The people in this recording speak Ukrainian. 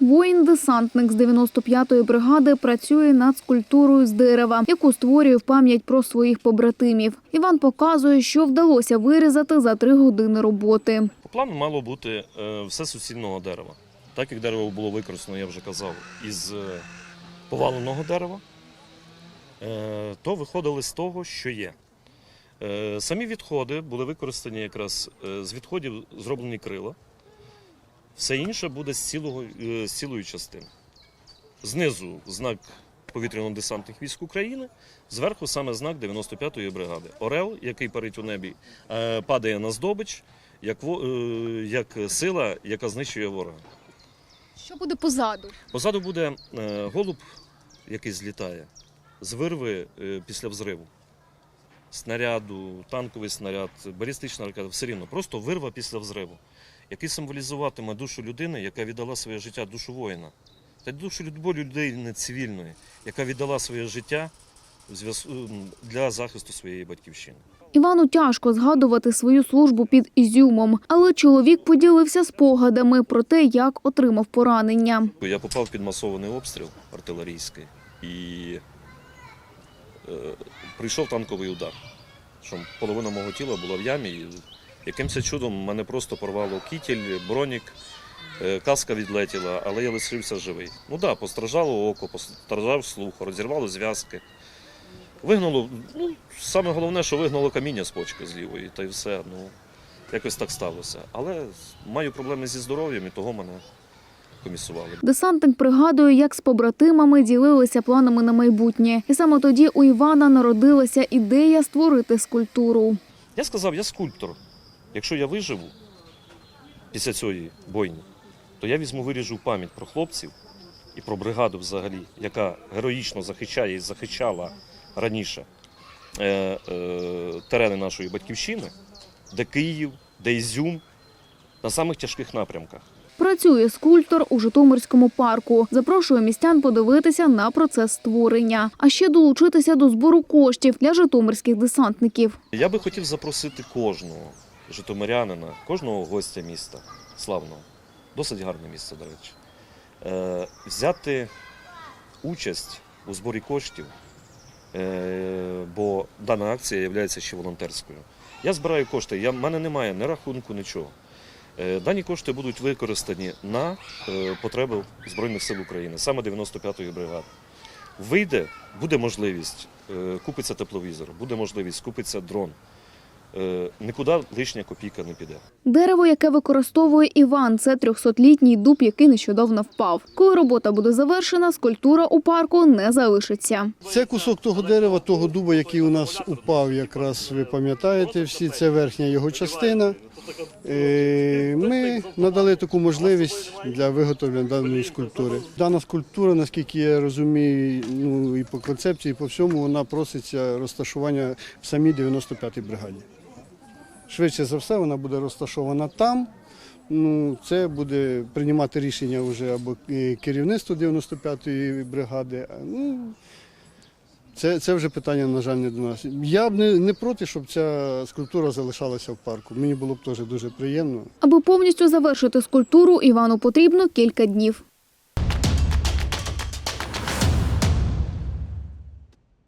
Воїн-десантник з 95-ї бригади працює над скульптурою з дерева, яку створює в пам'ять про своїх побратимів. Іван показує, що вдалося вирізати за три години роботи. По мало бути е, все суцільного дерева. Так як дерево було використано, я вже казав, із е, поваленого дерева, е, то виходили з того, що є. Самі відходи були використані якраз з відходів зроблені крила. Все інше буде з, цілого, е, з цілої частини. Знизу знак повітряно-десантних військ України, зверху саме знак 95-ї бригади. Орел, який парить у небі, е, падає на здобич, як, е, як сила, яка знищує ворога. Що буде позаду? Позаду буде голуб, який злітає з вирви після взриву. Снаряду, танковий снаряд, балістична ракета, все рівно. Просто вирва після взриву, який символізуватиме душу людини, яка віддала своє життя, душу воїна. Та душу людини цивільної, яка віддала своє життя для захисту своєї батьківщини. Івану тяжко згадувати свою службу під Ізюмом, але чоловік поділився спогадами про те, як отримав поранення. Я попав під масований обстріл артилерійський і е, прийшов танковий удар. Що половина мого тіла була в ямі. І якимось чудом мене просто порвало кітель, бронік, е, каска відлетіла, але я лишився живий. Ну так, да, постраждало око, постраждав слух, розірвало зв'язки. Вигнало, ну, саме головне, що вигнало каміння з почки з лівої, та й все. Ну, якось так сталося. Але маю проблеми зі здоров'ям і того мене комісували. Десантник пригадує, як з побратимами ділилися планами на майбутнє. І саме тоді у Івана народилася ідея створити скульптуру. Я сказав, я скульптор. Якщо я виживу після цієї бойні, то я візьму виріжу пам'ять про хлопців і про бригаду взагалі, яка героїчно захищає і захищала раніше е, е, терени нашої батьківщини, де Київ, де Ізюм, на самих тяжких напрямках. Працює скульптор у Житомирському парку. Запрошує містян подивитися на процес створення, а ще долучитися до збору коштів для житомирських десантників. Я би хотів запросити кожного житомирянина, кожного гостя міста славного, досить гарне місце, до речі, е, взяти участь у зборі коштів, е, бо дана акція є ще волонтерською. Я збираю кошти, в мене немає ні рахунку, нічого. Е, Дані кошти будуть використані на потреби Збройних сил України, саме 95-ї бригади. Вийде, буде можливість, е, купиться тепловізор, буде можливість, купиться дрон. Е, Нікуди лишня копійка не піде. Дерево, яке використовує Іван, це 300-літній дуб, який нещодавно впав. Коли робота буде завершена, скульптура у парку не залишиться. Це кусок того дерева, того дуба, який у нас упав, якраз ви пам'ятаєте всі, це верхня його частина. Е, Ми надали таку можливість для виготовлення даної скульптури. Дана скульптура, наскільки я розумію, ну і по концепції, і по всьому, вона проситься розташування в самій 95-й бригаді. Швидше за все, вона буде розташована там. Ну, це буде приймати рішення вже або керівництво 95-ї бригади. Ну, це, це вже питання, на жаль, не до нас. Я б не, не проти, щоб ця скульптура залишалася в парку. Мені було б теж дуже приємно. Аби повністю завершити скульптуру, Івану потрібно кілька днів.